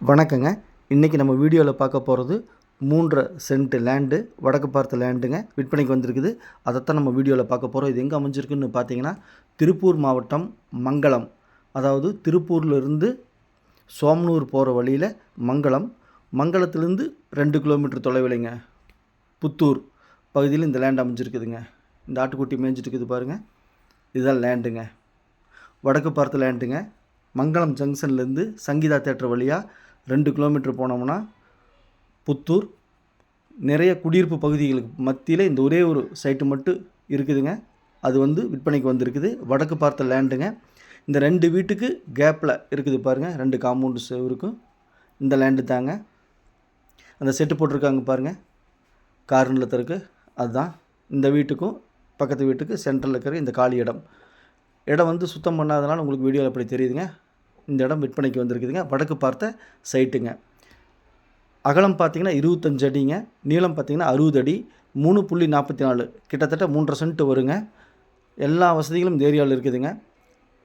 வணக்கங்க. இன்றைக்கி நம்ம வீடியோவில் பார்க்க போகிறது மூன்றரை சென்ட் லேண்டு வடக்கு பார்த்த லேண்டுங்க விற்பனைக்கு வந்திருக்குது. அதைத்தான் நம்ம வீடியோவில் பார்க்க போகிறோம் இது எங்கே அமைஞ்சிருக்குன்னு பார்த்தீங்கன்னா திருப்பூர் மாவட்டம் மங்களம் அதாவது திருப்பூர்லேருந்து சோமனூர் போகிற வழியில் மங்களம் மங்களத்துலேருந்து ரெண்டு கிலோமீட்டர் தொலைவிலைங்க. புத்தூர் பகுதியில் இந்த லேண்ட் அமைஞ்சிருக்குதுங்க. இந்த ஆட்டுக்குட்டி மேய்ஞ்சிட்டு இருக்குது பாருங்கள் இதுதான் லேண்டுங்க. வடக்கு பார்த்த லேண்டுங்க. மங்களம் ஜங்ஷன்லேருந்து சங்கீதா தேட்டர் வழியாக ரெண்டு கிலோமீட்டர் போனோம்னா புத்தூர் நிறைய குடியிருப்பு பகுதிகளுக்கு மத்தியில் இந்த ஒரே ஒரு சைட்டு மட்டும் இருக்குதுங்க. அது வந்து விற்பனைக்கு வந்திருக்குது. வடக்கு பார்த்த லேண்டுங்க. இந்த ரெண்டு வீட்டுக்கு கேப்பில் இருக்குது பாருங்கள் ரெண்டு காம்பவுண்டு செவருக்கும் இந்த லேண்டு தாங்க. அந்த செட்டு போட்டிருக்காங்க பாருங்கள் கார் நிலத்திற்கு அதுதான். இந்த வீட்டுக்கும் பக்கத்து வீட்டுக்கு சென்ட்ரலில் இருக்கிற இந்த காலி இடம். இடம் வந்து சுத்தம் பண்ணாதனால உங்களுக்கு வீடியோவில் அப்படி தெரியுதுங்க. இந்த இடம் விற்பனைக்கு வந்திருக்குதுங்க. வடக்கு பார்த்த சைட்டுங்க. அகலம் பார்த்தீங்கன்னா இருபத்தஞ்சு அடிங்க. நீளம் பார்த்தீங்கன்னா அறுபது அடி. மூணு புள்ளி நாற்பத்தி நாலு. கிட்டத்தட்ட மூன்றரை சென்ட் வருங்க. எல்லா வசதிகளும் இந்த ஏரியாவில் இருக்குதுங்க.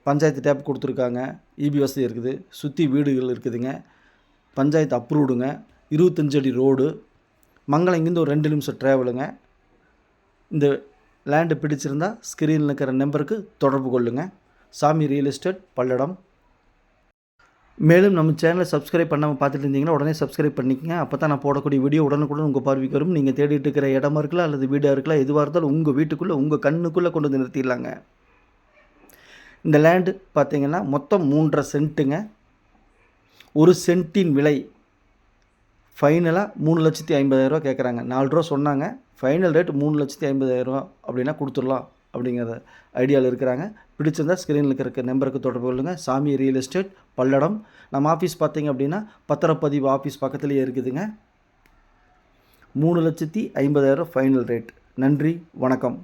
பஞ்சாயத்து டேப் கொடுத்துருக்காங்க. இபி வசதி இருக்குது. சுற்றி வீடுகள் இருக்குதுங்க. பஞ்சாயத்து அப்ரூவ்டுங்க. இருபத்தஞ்சு அடி ரோடு. மங்களம் இங்கேருந்து ஒரு ரெண்டு நிமிஷம் ட்ராவலுங்க இந்த லேண்டு பிடிச்சிருந்தா ஸ்க்ரீனில் இருக்கிற நம்பருக்கு தொடர்பு கொள்ளுங்கள் சாமி ரியல் எஸ்டேட் பல்லடம் மேலும் நம்ம சேனலை சப்ஸ்கிரைப் பண்ணாமல் பார்த்துட்டு இருந்தீங்கன்னா உடனே சப்ஸ்கிரைப் பண்ணிக்கங்க. அப்போ தான் நான் போடக்கூடிய வீடியோ உடனுக்குடன் உங்கள் பார்வைக்கு வரும். நீங்கள் தேடிட்டு இருக்கிற இடமா இருக்கலாம் அல்லது வீடாக இருக்கலாம் எதுவாக இருந்தாலும் உங்கள் வீட்டுக்குள்ளே உங்கள் கண்ணுக்குள்ளே கொண்டு வந்து நிறுத்திடலாங்க. இந்த லேண்டு பார்த்திங்கன்னா மொத்தம் மூன்றரை சென்ட்டுங்க. ஒரு சென்ட்டின் விலை ஃபைனலாக மூணு லட்சத்தி ஐம்பதாயிரரூவா கேட்குறாங்க. நாலு ரூபா சொன்னாங்க. ஃபைனல் ரேட் மூணு லட்சத்தி ஐம்பதாயிரரூவா அப்படின்னா கொடுத்துடலாம் அப்படிங்கிற ஐடியாவில் இருக்கிறாங்க. பிடிச்சிருந்தா ஸ்க்ரீனில் இருக்கிற நம்பருக்கு தொடர்பு கொள்ளுங்கள் சாமி ரியல் எஸ்டேட் பல்லடம். நம்ம ஆஃபீஸ் பார்த்தீங்க அப்படின்னா பத்திரப்பதிவு ஆஃபீஸ் பக்கத்துலேயே இருக்குதுங்க. மூணு லட்சத்தி ஐம்பதாயிரம் ஃபைனல் ரேட் நன்றி வணக்கம்.